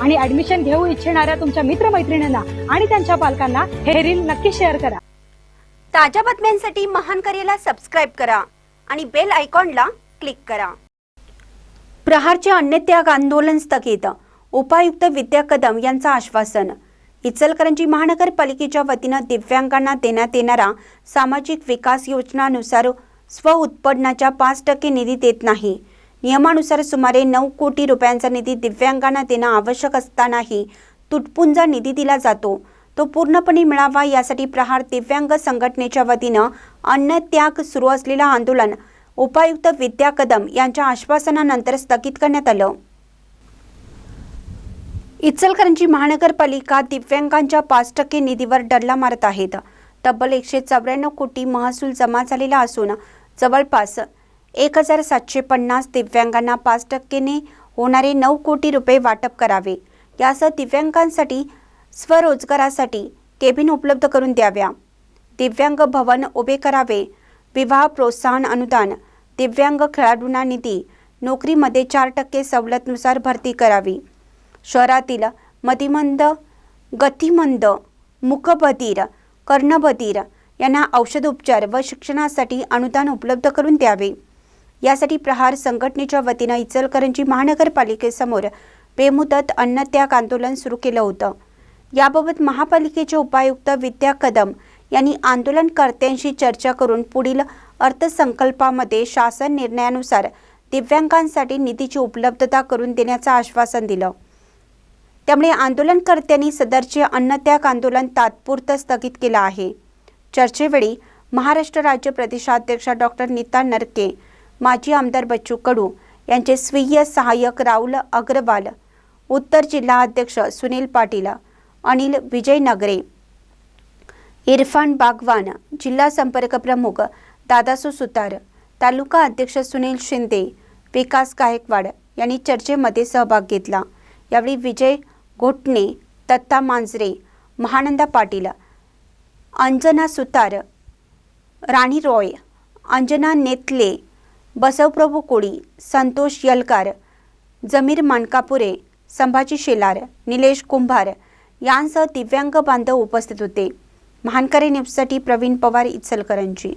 आणि ऍडमिशन घेऊ इच्छिणाऱ्या तुमच्या मित्रमैत्रिणींना आणि त्यांच्या पालकांना हे रील नक्की शेअर करा. ताज्या बातम्यांसाठी महान करेला सबस्क्राईब करा आणि बेल आयकॉनला क्लिक करा. प्रहारचे अन्नत्याग आंदोलन स्थगित. उपायुक्त विद्या कदम यांचं आश्वासन. इचलकरंजी महानगरपालिकेच्या वतीनं दिव्यांगांना देण्यात येणारा सामाजिक विकास योजनानुसार स्वउत्पन्नाच्या पाच टक्के निधी देत नाही. नियमानुसार सुमारे नऊ कोटी रुपयांचा निधी दिव्यांगांना देणं आवश्यक असतानाही तुटपुंजा निधी दिला जातो. तो पूर्णपणे मिळावा यासाठी प्रहार दिव्यांग संघटनेच्या वतीनं अन्नत्याग सुरू असलेलं आंदोलन उपायुक्त विद्या कदम यांच्या आश्वासनानंतर स्थगित करण्यात आलं. इचलकरंजी महानगरपालिका दिव्यांगांच्या पाच टक्के निधीवर डल्ला मारत आहेत. तब्बल एकशे चौऱ्याण्णव कोटी महसूल जमा झालेला असून जवळपास एक हजार सातशे पन्नास दिव्यांगांना पाच टक्केने होणारे नऊ कोटी रुपये वाटप करावे. यासह दिव्यांगांसाठी स्वरोजगारासाठी केबिन उपलब्ध करून द्याव्या. दिव्यांग भवन उभे करावे. विवाह प्रोत्साहन अनुदान दिव्यांग खेळाडूंना निधी नोकरीमध्ये चार टक्के सवलतनुसार भरती करावी. शहरातील मतिमंद गतिमंद मुखबधीर कर्णबधीर यांना औषधोपचार व शिक्षणासाठी अनुदान उपलब्ध करून द्यावे. यासाठी प्रहार संघटनेच्या वतीनं इचलकरंजी महानगरपालिकेसमोर बेमुदत अन्नत्याग आंदोलन सुरू केलं होतं. याबाबत महापालिकेचे उपायुक्त विद्या कदम यांनी आंदोलनकर्त्यांशी चर्चा करून पुढील अर्थसंकल्पामध्ये शासन निर्णयानुसार दिव्यांगांसाठी निधीची उपलब्धता करून देण्याचं आश्वासन दिलं. त्यामुळे आंदोलनकर्त्यांनी सदरचे अन्नत्याग आंदोलन तात्पुरतं स्थगित केलं आहे. चर्चेवेळी महाराष्ट्र राज्य प्रदेशाध्यक्ष डॉक्टर नीता नरके माजी आमदार बच्चू कडू यांचे स्वीय सहाय्यक राहुल अग्रवाल उत्तर जिल्हा अध्यक्ष सुनील पाटील अनिल विजय नगरे इरफान बागवान जिल्हा संपर्क प्रमुख दादासू सुतार तालुका अध्यक्ष सुनील शिंदे विकास गायकवाड यांनी चर्चेमध्ये सहभाग घेतला. यावेळी विजय घोटणे दत्ता मांजरे महानंदा पाटील अंजना सुतार राणी रॉय अंजना नेतले बसवप्रभू कोळी संतोष यलकार जमीर मानकापुरे संभाजी शेलार निलेश कुंभार यांसह दिव्यांग बांधव उपस्थित होते. महानकरे न्यूजसाठी प्रवीण पवार इचलकरंजी.